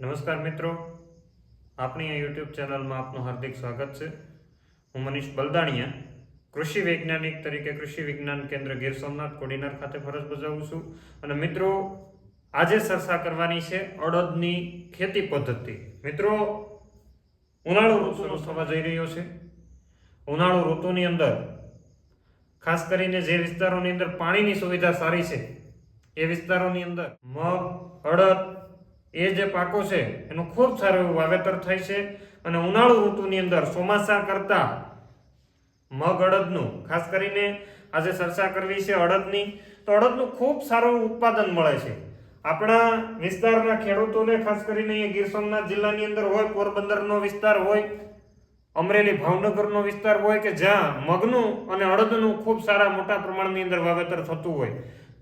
નમસ્કાર મિત્રો. આપણી આ યુટ્યુબ ચેનલમાં આપનું હાર્દિક સ્વાગત છે. હું મનીષ બલદાણિયા, કૃષિ વૈજ્ઞાનિક તરીકે કૃષિ વિજ્ઞાન કેન્દ્ર ગીર સોમનાથ, કોડીનાર ખાતે ફરજ બજાવું છું. અને મિત્રો, આજે ચર્ચા કરવાની છે અડદની ખેતી પદ્ધતિ. મિત્રો, ઉનાળુ ઋતુનો થવા જઈ રહ્યો છે. ઉનાળુ ઋતુની અંદર, ખાસ કરીને જે વિસ્તારોની અંદર પાણીની સુવિધા સારી છે, એ વિસ્તારોની અંદર મગ, અડદ એ જે પાકો છે, એનું ખૂબ સારું એવું વાવેતર થાય છે અને ઉનાળુ ઋતુની અંદર ચોમાસા કરતા મગ અડદનું, ખાસ કરીને આજે ચર્ચા કરવી છે અડદની, તો અડદનું ખૂબ સારું ઉત્પાદન મળે છે. આપણા વિસ્તારના ખેડૂતોને ખાસ કરીને ગીર સોમનાથ જિલ્લાની અંદર હોય, પોરબંદરનો વિસ્તાર હોય, અમરેલી ભાવનગરનો વિસ્તાર હોય કે જ્યાં મગનું અને અડદનું ખૂબ સારા મોટા પ્રમાણની અંદર વાવેતર થતું હોય,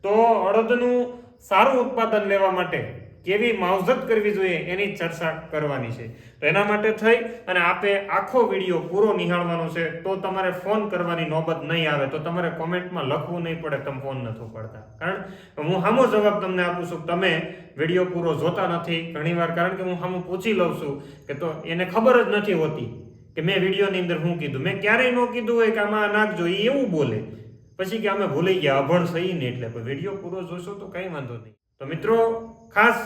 તો અડદનું સારું ઉત્પાદન લેવા માટે કેવી માવજત કરવી જોઈએ એની ચર્ચા કરવાની છે. તો એના માટે થઈ અને આપે આખો વીડિયો પૂરો નિહાળવાનો છે, તો તમારે ફોન કરવાની નોબત નહીં આવે, તો તમારે કોમેન્ટમાં લખવું નહીં પડે, તમે ફોન નથી પડતા કારણ હું સામો જવાબ તમને આપું છું તમે વીડિયો પૂરો જોતા નથી ઘણીવાર, કારણ કે હું સામું પૂછી લઉં છું કે તો એને ખબર જ નથી હોતી કે મેં વિડીયોની અંદર શું કીધું. મેં ક્યારેય ન કીધું હોય કે આમાં નાખજો એ એવું બોલે. પછી કે અમે ભૂલી ગયા, અભણ સહી ને એટલે વીડિયો પૂરો જોશો તો કંઈ વાંધો નહીં. તો મિત્રો, ખાસ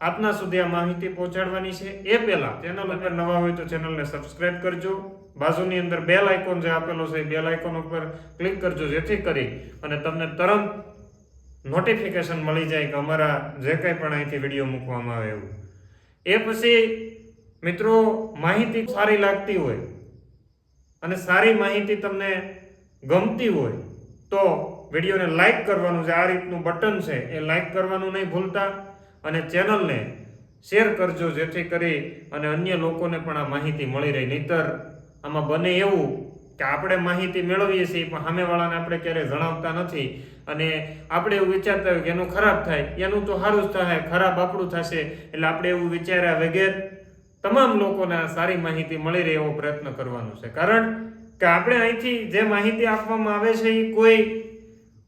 આપના સુધી આ માહિતી પહોંચાડવાની છે. એ પહેલા ચેનલ ઉપર નવા હોય તો ચેનલને સબસ્ક્રાઇબ કરજો. બાજુની અંદર બેલ આઇકોન જે આપેલો છે, એ બેલ આઇકોન ઉપર ક્લિક કરજો, જેથી કરી અને તમને તરત નોટિફિકેશન મળી જાય કે અમારા જે કંઈ પણ અહીંથી વીડિયો મૂકવામાં આવે એવું. એ પછી મિત્રો, માહિતી સારી લાગતી હોય અને સારી માહિતી તમને ગમતી હોય, તો વિડીયોને લાઈક કરવાનું છે. આ રીતનું બટન છે. એ લાઈક કરવાનું નહીં ભૂલતા અને ચેનલને શેર કરજો જેથી કરી અને અન્ય લોકોને પણ આ માહિતી મળી રહે. નહીતર આમાં બને એવું કે આપણે માહિતી મેળવીએ છીએ, પણ સામેવાળાને આપણે ક્યારેય જણાવતા નથી. અને આપણે એવું વિચારતા હોય કે એનું ખરાબ થાય. એનું તો સારું જ થાય. ખરાબ આપણું થશે. એટલે આપણે એવું વિચાર્યા વગેરે તમામ લોકોને આ સારી માહિતી મળી રહે એવો પ્રયત્ન કરવાનો છે. કારણ કે આપણે અહીંથી જે માહિતી આપવામાં આવે છે, એ કોઈ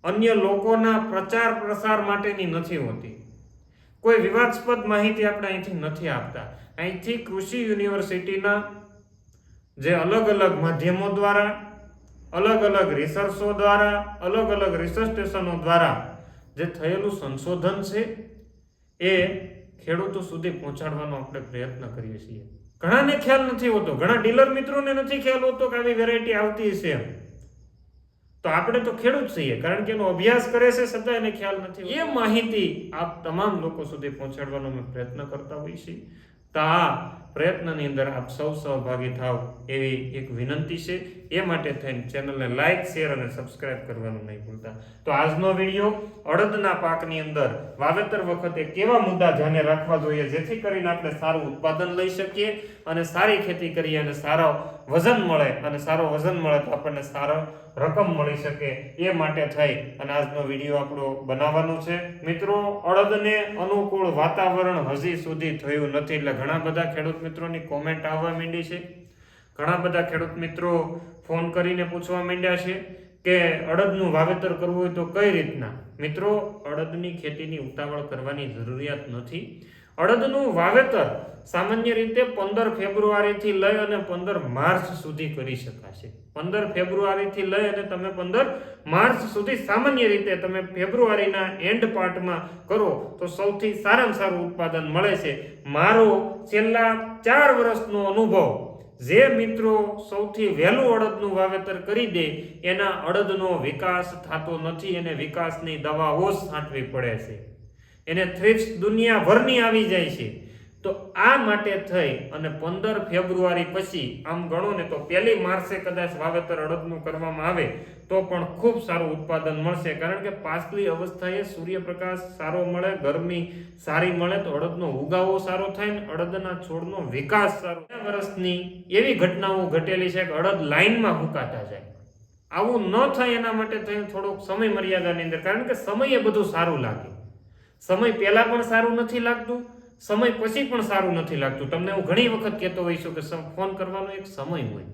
અન્ય લોકોના પ્રચાર પ્રસાર માટેની નથી હોતી. કોઈ વિવાદસ્પદ માહિતી આપણે અહીંથી નથી આપતા. અહીંથી કૃષિ યુનિવર્સિટીના જે અલગ અલગ માધ્યમો દ્વારા, અલગ અલગ રિસર્ચો દ્વારા, અલગ અલગ રિસર્ચ સ્ટેશનો દ્વારા જે થયેલું સંશોધન છે, એ ખેડૂતો સુધી પહોંચાડવાનો આપણે પ્રયત્ન કરીએ છીએ. ઘણાને ખ્યાલ નથી હોતો. ઘણા ડીલર મિત્રોને નથી ખ્યાલ હોતો કે આવી વેરાયટી આવતી છે એમ. તો આપણે તો ખેડૂત છીએ, કારણ કે એનો અભ્યાસ કરે છે છતાં એને ખ્યાલ નથી એ માહિતી આપ તમામ લોકો સુધી પહોંચાડવાનો અમે પ્રયત્ન કરતા હોઈએ છીએ. તો આ પ્રયત્નની અંદર આપ સૌ સહભાગી થાવ એવી એક વિનંતી છે. એ માટે થઈને ચેનલને લાઇક શેર અને સબસ્ક્રાઇબ કરવાનું નહીં ભૂલતા. તો આજનો વીડિયો અડદના પાકની અંદર વાવેતર વખતે કેવા મુદ્દા ધ્યાને રાખવા જોઈએ, જેથી કરીને આપણે સારું ઉત્પાદન લઈ શકીએ અને સારી ખેતી કરીએ અને સારો વજન મળે અને સારો વજન મળે તો આપણને સારો રકમ મળી શકે એ માટે થઈ અને આજનો વીડિયો આપણો બનાવવાનો છે. મિત્રો, અડદને અનુકૂળ વાતાવરણ હજી સુધી થયું નથી એટલે ઘણા બધા ખેડૂત મિત્રોની કોમેન્ટ આવવા માંડી છે. ઘણા બધા ખેડૂત મિત્રો ફોન કરીને પૂછવા માંડ્યા છે કે અડદનું વાવેતર કરવું હોય તો કઈ રીતના? મિત્રો, અડદની ખેતીની ઉતાવળ કરવાની જરૂરિયાત નથી. અડદનું વાવેતર સામાન્ય રીતે પંદર ફેબ્રુઆરીથી લઈ અને પંદર માર્ચ સુધી કરી શકાશે. પંદર ફેબ્રુઆરીથી લઈ અને તમે પંદર માર્ચ સુધી સામાન્ય રીતે તમે ફેબ્રુઆરીના એન્ડ પાર્ટમાં કરો તો સૌથી સારામાં સારું ઉત્પાદન મળે છે. મારો છેલ્લા ચાર વર્ષનો અનુભવ, જે મિત્રો સૌથી વહેલું અડદનું વાવેતર કરી દે, એના અડદનો વિકાસ થતો નથી એને વિકાસની દવાઓ છાંટવી પડે છે. એને થ્રિપ્સ દુનિયાભરની આવી જાય છે. તો આ માટે થઈ અને પંદર ફેબ્રુઆરી પછી આમ ગણો ને તો પહેલી માર્ચે કદાચ વાવેતર અડદનું કરવામાં આવે, તો પણ ખૂબ સારું ઉત્પાદન મળશે. કારણ કે પાછલી અવસ્થાએ સૂર્યપ્રકાશ સારો મળે, ગરમી સારી મળે, તો અડદનો ઉગાવો સારો થાય ને અડદના છોડનો વિકાસ સારો વર્ષની એવી ઘટનાઓ ઘટેલી છે કે અડદ લાઇનમાં હુકાતા જાય. આવું ન થાય એના માટે થઈને થોડોક સમય મર્યાદાની અંદર, કારણ કે સમયે બધું સારું લાગે. સમય પહેલા પણ સારું નથી લાગતું, સમય પછી પણ સારું નથી લાગતું. તમને હું ઘણી વખત કહેતો હોઈશ છું કે ફોન કરવાનો એક સમય હોય.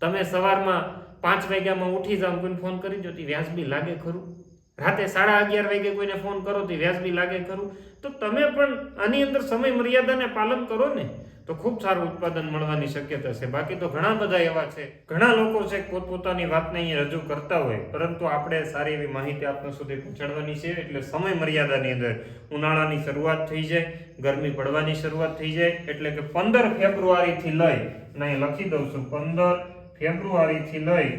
તમે સવારમાં પાંચ વાગ્યામાં ઉઠી જાઓ કોઈને ફોન કરી દો, તો વ્યાજબી લાગે ખરું. રાતે સાડા અગિયાર વાગે કોઈને ફોન કરો, તો વ્યાજબી લાગે ખરું. તો તમે પણ આની અંદર સમય મર્યાદાને પાલન કરો ને. તો ખૂબ સારું ઉત્પાદન મળવાની શક્યતા છે. બાકી તો ઘણા બધા એવા છે. ઘણા લોકો છે પોતપોતાની વાતને અહીંયા રજૂ કરતા હોય, પરંતુ આપણે સારી એવી માહિતી આપના સુધી પહોંચાડવાની છે. એટલે સમય મર્યાદાની અંદર ઉનાળાની શરૂઆત થઈ જાય, ગરમી પડવાની શરૂઆત થઈ જાય, એટલે કે પંદર ફેબ્રુઆરીથી લઈ, અને અહીં લખી દઉં છું, પંદર ફેબ્રુઆરીથી લઈ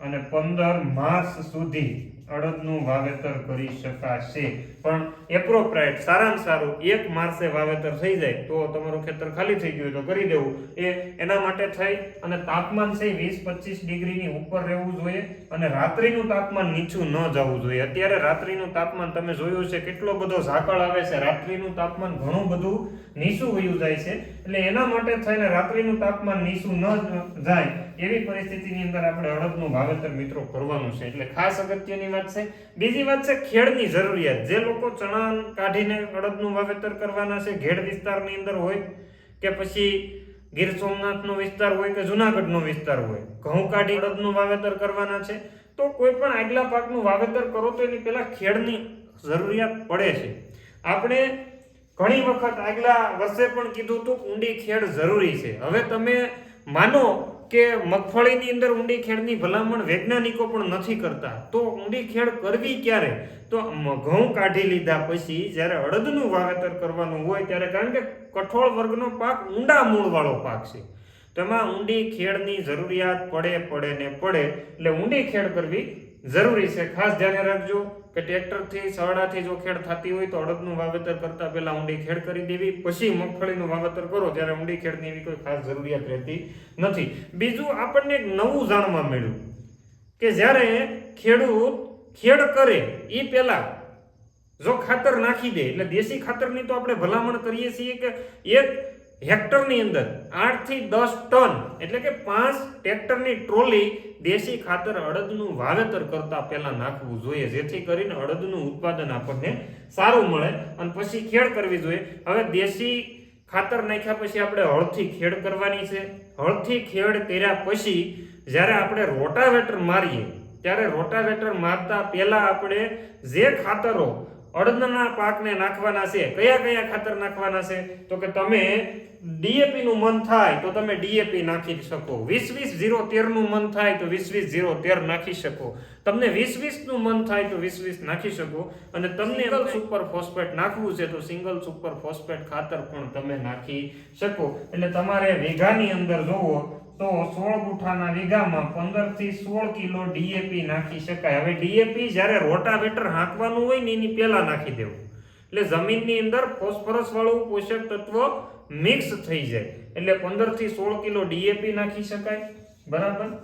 અને પંદર માર્ચ સુધી અડદનું વાવેતર કરી શકાશે. પણ એપ્રોપ્રાઇટ સારામાં સારું, એક માર્સે વાવેતર થઈ જાય, તો તમારું ખેતર ખાલી થઈ ગયું હોય તો કરી દેવું. એ એના માટે થઈ અને તાપમાન છે વીસ પચીસ ડિગ્રીની ઉપર રહેવું જોઈએ અને રાત્રિનું તાપમાન નીચું ન જવું જોઈએ. અત્યારે રાત્રિનું તાપમાન તમે જોયું છે કેટલો બધો ઝાકળ આવે છે. રાત્રિનું તાપમાન ઘણું બધું નીચું વયું જાય છે. એટલે એના માટે થઈને રાત્રિનું તાપમાન નીચું ન જાય, એવી પરિસ્થિતિની અંદર આપણે અડદનું વાવેતર મિત્રો કરવાનું છે. એટલે ખાસ અગત્યની વાત છે. બીજી વાત છે, ખેડની જરૂરિયાત. જે લોકો ચણા કાઢીને અડદનું વાવેતર કરવાના છે. ઘેડ વિસ્તારની અંદર હોય કે પછી ગીર સોમનાથનો વિસ્તાર હોય કે જુનાગઢનો વિસ્તાર હોય. ઘઉં કાઢી અડદનું વાવેતર કરવાના છે. તો કોઈ પણ આગલા પાકનું વાવેતર કરો તો એની પહેલાં ખેડની જરૂરિયાત પડે છે. આપણે ઘણી વખત આગલા વર્ષે પણ કીધું હતું, ઊંડી ખેડ જરૂરી છે. હવે તમે માનો કે મગફળીની અંદર ઊંડી ખેડની ભલામણ વૈજ્ઞાનિકો પણ નથી કરતા. તો ઊંડી ખેડ કરવી ક્યારે? તો ઘઉં કાઢી લીધા પછી જ્યારે અડદનું વાવેતર કરવાનું હોય ત્યારે કારણ કે કઠોળ વર્ગનો પાક ઊંડા મૂળવાળો પાક છે. તેમાં ઊંડી ખેડની જરૂરિયાત પડે પડે ને પડે. એટલે ઊંડી ખેડ કરવી જરૂરી છે. ખાસ ધ્યાને રાખજો. કે ટ્રેક્ટરથી, સવડાથી જો ખેડ થતી હોય તો અડદનું વાવેતર કરતા પહેલા ઊંડી ખેડ કરી દેવી. પછી મગફળીનું વાવેતર કરો ત્યારે ઊંડી ખેડની એવી કોઈ ખાસ જરૂરિયાત રહેતી નથી. બીજું આપણને એક નવું જાણવા મળ્યું કે જ્યારે ખેડૂત ખેડ કરે એ પહેલા જો ખાતર નાખી દે, એટલે દેશી ખાતરની તો આપણે ભલામણ કરીએ છીએ કે એક હેક્ટરની અંદર આઠથી દસ ટન, એટલે કે પાંચ ટ્રેક્ટરની ટ્રોલી દેશી ખાતર અડદનું વાવેતર કરતા પહેલા નાખવું જોઈએ, જેથી કરીને અડદનું ઉત્પાદન આપણને સારું મળે અને પછી ખેડ કરવી જોઈએ. હવે દેશી ખાતર નાખ્યા પછી આપણે હળથી ખેડ કરવાની છે. હળથી ખેડ કર્યા પછી જ્યારે આપણે રોટાવેટર મારીએ, ત્યારે રોટાવેટર મારતા પહેલા આપણે જે ખાતરો અડદના પાકને નાખવાના છે. કયા કયા ખાતર નાખવાના છે? તો કે તમે ડીએપી નું મન થાય તો તમે ડીએપી નાખી શકો. વીસ વીસ ઝીરો તેરનું મન થાય તો વીસ વીસ ઝીરો તેર નાખી શકો. તમને વીસ વીસનું મન થાય તો વીસ વીસ નાખી શકો. અને તમને સુપર ફોસ્ફેટ નાખવું છે તો સિંગલ સુપર ફોસ્ફેટ ખાતર પણ તમે નાખી શકો. એટલે તમારે વીઘાની અંદર જોવો તો સોળ ગુઠાના વીઘામાં પંદરથી સોળ કિલો ડીએપી નાખી શકાય. હવે ડીએપી જ્યારે રોટાવેટર હાંકવાનું હોય ને એની પહેલા નાખી દેવું. એટલે જમીનની અંદર ફોસ્ફરસ વાળું પોષક તત્વ મિક્સ થઈ જાય. એટલે પંદરથી સોળ કિલો ડીએપી નાખી શકાય. બરાબર?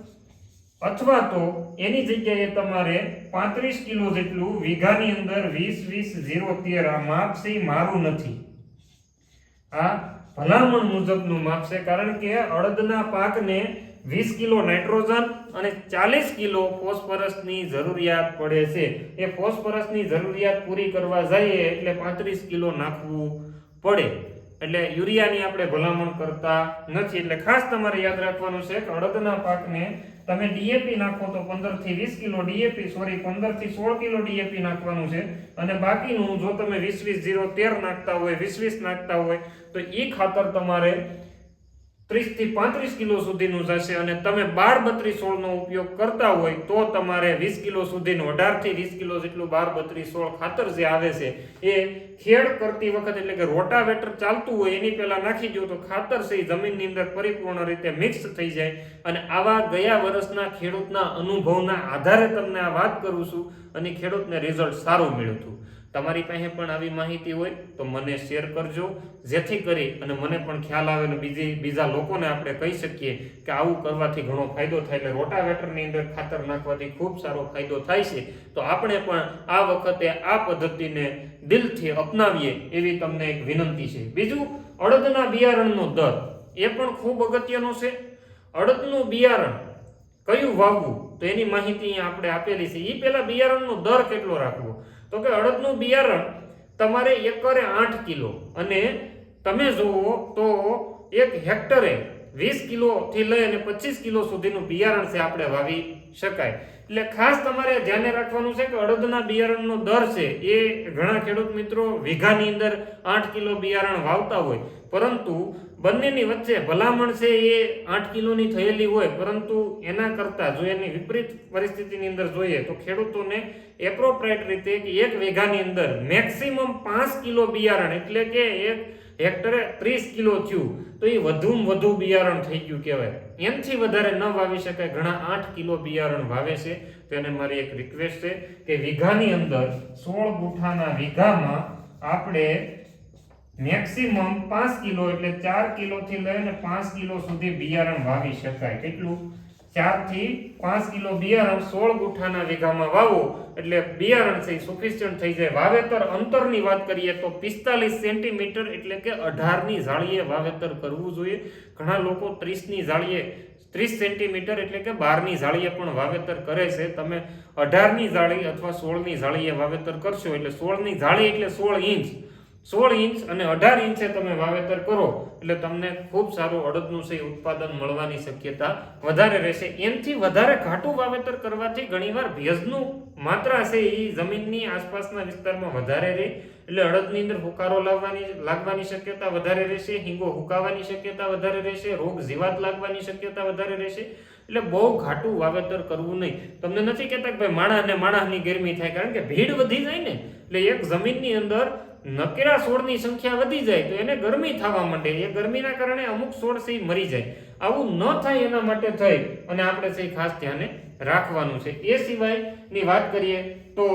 અથવા તો એની જગ્યાએ તમારે પાંત્રીસ કિલો જેટલું વીઘાની અંદર વીસ વીસ ઝીરો તેર આ માપ છે મારું નથી. આ ભલામણ મુજબનું માપ છે કારણ કે અડદના પાકને વીસ કિલો નાઇટ્રોજન અને ચાલીસ કિલો ફોસ્ફરસની જરૂરિયાત પડે છે. એ ફોસ્ફરસની જરૂરિયાત પૂરી કરવા જઈએ એટલે પાંત્રીસ કિલો નાખવું પડે. એટલે યુરિયાની આપણે ભલામણ કરતા નથી. એટલે ખાસ તમારે યાદ રાખવાનું છે કે અડદના પાકને તમે ડીએપી નાખો તો પંદરથી વીસ કિલો ડીએપી સોરી પંદરથી સોળ કિલો ડીએપી નાખવાનું છે. અને બાકીનું જો તમે વીસ વીસ જીરો તેર નાખતા હોય, વીસ વીસ નાખતા હોય, તો એ ખાતર તમારે ત્રીસથી પાંત્રીસ કિલો સુધીનું જશે અને તમે બાર બત્રીસ સોળનો ઉપયોગ કરતા હોય તો તમારે વીસ કિલો સુધીનું, અઢારથી વીસ કિલો જેટલું બાર બત્રીસ સોળ ખાતર જે આવે છે, એ ખેડ કરતી વખત એટલે કે રોટાવેટર ચાલતું હોય એની પહેલા નાખી દો તો ખાતર છે એ જમીનની અંદર પરિપૂર્ણ રીતે મિક્સ થઈ જાય અને આવા ગયા વર્ષના ખેડૂતના અનુભવના આધારે તમને આ વાત કરું છું અને ખેડૂતને રિઝલ્ટ સારું મળ્યું હતું. તમારી પાસે પણ આવી માહિતી હોય તો મને શેર કરજો. જેથી કરી અને મને પણ ખ્યાલ આવે ને બીજી, બીજા લોકોને આપણે કહી શકીએ કે આવું કરવાથી ઘણો ફાયદો થાય એટલે રોટાવેટરની અંદર ખાતર નાખવાથી ખૂબ સારો ફાયદો થાય છે. તો આપણે પણ આ વખતે આ પદ્ધતિને દિલથી અપનાવીએ એવી તમને એક વિનંતી છે. બીજું, અડદના બિયારણનો દર. એ પણ ખૂબ અગત્યનો છે. અડદનું બિયારણ કયું વાવવું? તો એની માહિતી આપણે આપેલી છે. એ પહેલાં બિયારણનો દર કેટલો રાખવો? તો કે અડદનું બિયારણ તમારે એકરે આઠ કિલો અને તમે જુઓ તો એક હેક્ટરે વીસ કિલોથી લઈ અને પચીસ કિલો સુધીનું બિયારણ છે આપણે વાવી શકાય. એટલે ખાસ તમારે ધ્યાને રાખવાનું છે કે અડદના બિયારણનો દર છે એ ઘણા ખેડૂત મિત્રો વીઘાની અંદર આઠ કિલો બિયારણ વાવતા હોય. પરંતુ બંનેની વચ્ચે ભલામણ છે એ આઠ કિલોની થયેલી હોય, પરંતુ એના કરતાં જો એની વિપરીત પરિસ્થિતિની અંદર જોઈએ તો ખેડૂતોને એપ્રોપ્રાઇટ રીતે એક વીઘાની અંદર મેક્સિમમ પાંચ કિલો બિયારણ, એટલે કે એક હેક્ટરે ત્રીસ કિલો થયું, તો એ વધુમાં વધુ બિયારણ થઈ ગયું કહેવાય. એનથી વધારે ન વાવી શકાય, ઘણા આઠ કિલો બિયારણ વાવે છે. તેને મારી એક રિક્વેસ્ટ છે કે વીઘાની અંદર સોળ ગુઠાના વીઘામાં આપણે મેક્સિમમ પાંચ કિલો એટલે ચાર કિલોથી લઈને પાંચ કિલો સુધી બિયારણ વાવી શકાય. કેટલું? ચારથી પાંચ કિલો બિયારણ સોળ ગુઠાના વીઘામાં વાવો. એટલે બિયારણ છે સુફિશિયન્ટ થઈ જાય. વાવેતર અંતરની વાત કરીએ તો પિસ્તાલીસ સેન્ટીમીટર એટલે કે અઢારની જાળીએ વાવેતર કરવું જોઈએ. ઘણા લોકો ત્રીસની જાળીએ, ત્રીસ સેન્ટીમીટર એટલે કે બારની જાળીએ પણ વાવેતર કરે છે. તમે અઢારની જાળી અથવા સોળની જાળીએ વાવેતર કરશો એટલે સોળની જાળી એટલે સોળ ઇંચ. સોળ ઇંચ અને અઢાર ઇંચે તમે વાવેતર કરો, એટલે તમને ખૂબ સારું અડદનું છે ઉત્પાદન મળવાની શક્યતા વધારે રહેશે. એનથી વધારે ઘાટું વાવેતર કરવાથી ઘણીવાર ભેજનું માત્રા છે એ જમીનની આસપાસના વિસ્તારમાં વધારે રહે, એટલે અડદની અંદર હુકારો લાવવાની લાગવાની શક્યતા વધારે રહેશે, હિંગો હુકાવાની શક્યતા વધારે રહેશે, રોગ જીવાત લાગવાની શક્યતા વધારે રહેશે, એટલે બહુ ઘાટું વાવેતર કરવું નહીં. તમને નથી કહેતા કે ભાઈ માણા અને માણસની ગરમી થાય, કારણ કે ભીડ વધી જાય ને, એટલે એક જમીનની અંદર નકેરા છોડની સંખ્યા વધી જાય તો એને ગરમી થવા માંડે. એ ગરમીના કારણે અમુક છોડ છે મરી જાય. આવું ન થાય એના માટે થઈ અને આપણે છે ખાસ ધ્યાને રાખવાનું છે. એ સિવાયની વાત કરીએ તો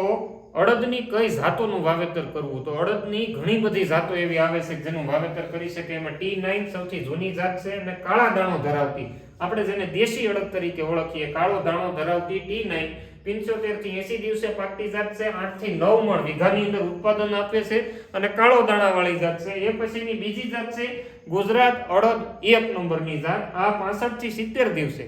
અડદની કઈ જાતોનું વાવેતર કરવું? તો અડદની ઘણી બધી જાતો એવી આવે છે જેનું વાવેતર કરી શકે. એમાં ટી નાઇન સૌથી જૂની જાત છે અને કાળા દાણો ધરાવતી. આપણે જેને દેશી અડદ તરીકે ઓળખીએ, કાળો દાણો ધરાવતી ટી નાઇન પિંચોતેરથી એસી દિવસે પાકતી જાત છે આઠથી નવ મણ વીઘાની અંદર ઉત્પાદન આપે છે અને કાળો દાણા વાળી જાત છે. એ પછીની બીજી જાત છે, ગુજરાત અડદ એક નંબરની જાત. આ પાસઠથી સિત્તેર દિવસે.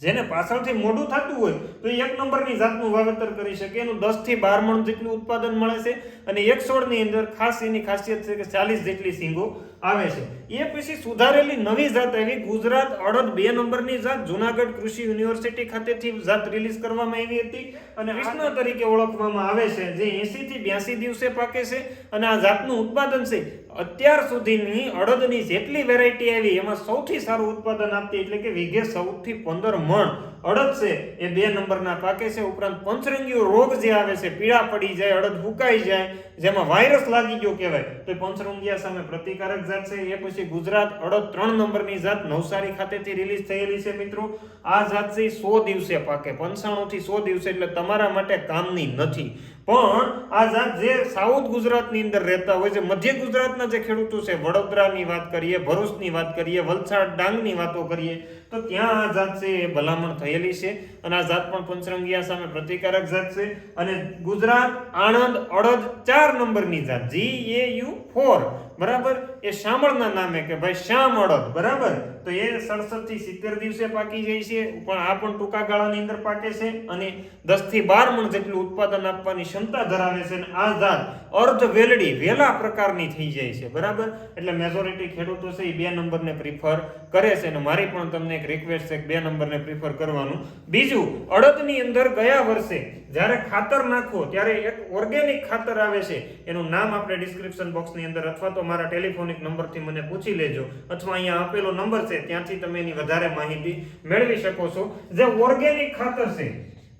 જેને પાછળથી મોડું થતું હોય, તો એક નંબરની જાતનું વાવેતર કરી શકે. એનું દસથી બાર મણ જેટલું ઉત્પાદન મળે છે અને એક છોડની અંદર ખાસ એની ખાસિયત છે કે ચાલીસ જેટલી સિંગો આવે છે. એ પછી સુધારેલી નવી જાત આવી ગુજરાત અડદ બે નંબરની જાત જુનાગઢ કૃષિ યુનિવર્સિટી ખાતેથી જાત રિલીઝ કરવામાં આવી હતી અને કૃષ્ણ તરીકે ઓળખવામાં આવે છે જે એસી થી બ્યાસી દિવસે પાકે છે અને આ જાતનું ઉત્પાદન છે. અત્યાર સુધીની અડદની જેટલી વેરાયટી આવી એમાં સૌથી સારું ઉત્પાદન આપતી એટલે કે વીઘે સૌથી પંદર મણ અડદ છે, એ બે નંબરના પાકે છે. ઉપરાંત પંચરંગીયો રોગ જે આવે છે, પીળા પડી જાય, અડદ ફૂકાઈ જાય, જેમાં વાયરસ લાગી ગયો કહેવાય, તો પંચરંગિયા સામે પ્રતિકારક જાત છે. એ પછી ગુજરાત અડદ ત્રણ નંબરની જાત નવસારી ખાતેથી રિલીઝ થયેલી છે મિત્રો. આ જાત છે સો દિવસે પાકે પંચાણુંથી સો દિવસે, એટલે તમારા માટે કામની નથી. પણ આ જાત જે સાઉથ ગુજરાતની અંદર રહેતા હોય છે, મધ્ય ગુજરાતના જે ખેડૂતો છે, વડોદરાની વાત કરીએ, ભરૂચની વાત કરીએ, વલસાડ ડાંગની વાતો કરીએ તો ત્યાં આ જાત છે એ ભલામણ થયેલી છે અને આ જાત પણ પંચરંગિયા સામે પ્રતિકારક જાત છે. અને ગુજરાત આણંદ અડદ ચાર નંબરની જાત. જી એ યુ ફોર બરાબર? એ શામળના નામે કે ભાઈ શ્યામ અડદ બરાબર? તો એ સડસઠથી સિત્તેર દિવસે પાકી જાય છે, પણ આ પણ ટૂંકા ગાળાની અંદર પાકે છે અને દસથી બાર મણ જેટલું ઉત્પાદન આપવાની ક્ષમતા ધરાવે છે અને આ જાત અર્ધ વેલડી, વેલા પ્રકારની થઈ જાય છે, બરાબર? એટલે મેજોરિટી ખેડૂતો છે એ બે નંબરને પ્રિફર કરે છે અને મારી પણ તમને એક રિક્વેસ્ટ છે બે નંબરને પ્રિફર કરવાનું. બીજું, અડદની અંદર ગયા વર્ષે જ્યારે ખાતર નાખો, ત્યારે એક ઓર્ગેનિક ખાતર આવે છે. એનું નામ આપણે ડિસ્ક્રિપ્શન બોક્સની અંદર અથવા તો મારા ટેલિફોનિક નંબરથી મને પૂછી લેજો. અથવા અહીંયા આપેલો નંબર છે, ત્યાંથી તમે એની વધારે માહિતી મેળવી શકો છો. જે ઓર્ગેનિક ખાતર છે,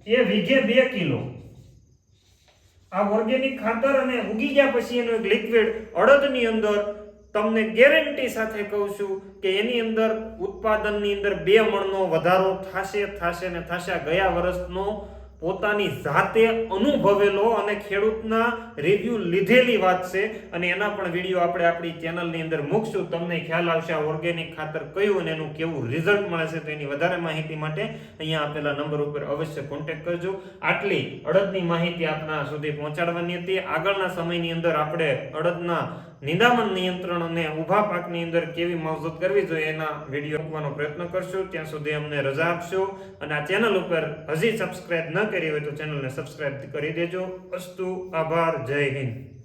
એ વીઘે બે કિલો. આ ઓર્ગેનિક ખાતર અને ઉગી ગયા પછી એનું એક લિક્વિડ અડદની અંદર તમને ગેરંટી સાથે કહું છું કે એની અંદર ઉત્પાદનની અંદર બે મણનો વધારો થશે થશે ને થશે ગયા વર્ષનો પોતાની જાતે અનુભવેલો અને ખેડૂતના રિવ્યુ લીધેલી વાત છે. અને એના પણ વીડિયો આપણે આપણી ચેનલની અંદર મૂકશું. તમને ખ્યાલ આવશે આ ઓર્ગેનિક ખાતર કયું અને એનું કેવું રિઝલ્ટ મળે છે તો એની વધારે માહિતી માટે અહીંયા આપેલા નંબર ઉપર અવશ્ય કોન્ટેક્ટ કરજો. આટલી અડદની માહિતી આપના સુધી પહોંચાડવાની હતી. આગળના સમયની અંદર આપણે અડદના નિંદામણ નિયંત્રણ અને ઊભા પાકની અંદર કેવી માવજત કરવી જોઈએ એના વીડિયો મૂકવાનો પ્રયત્ન કરશું. ત્યાં સુધી અમને રજા આપશો અને આ ચેનલ ઉપર હજી સબસ્ક્રાઇબ ન કરી હોય તો ચેનલને સબસ્ક્રાઇબ કરી દેજો. અસ્તુ, આભાર, જય હિન્દ.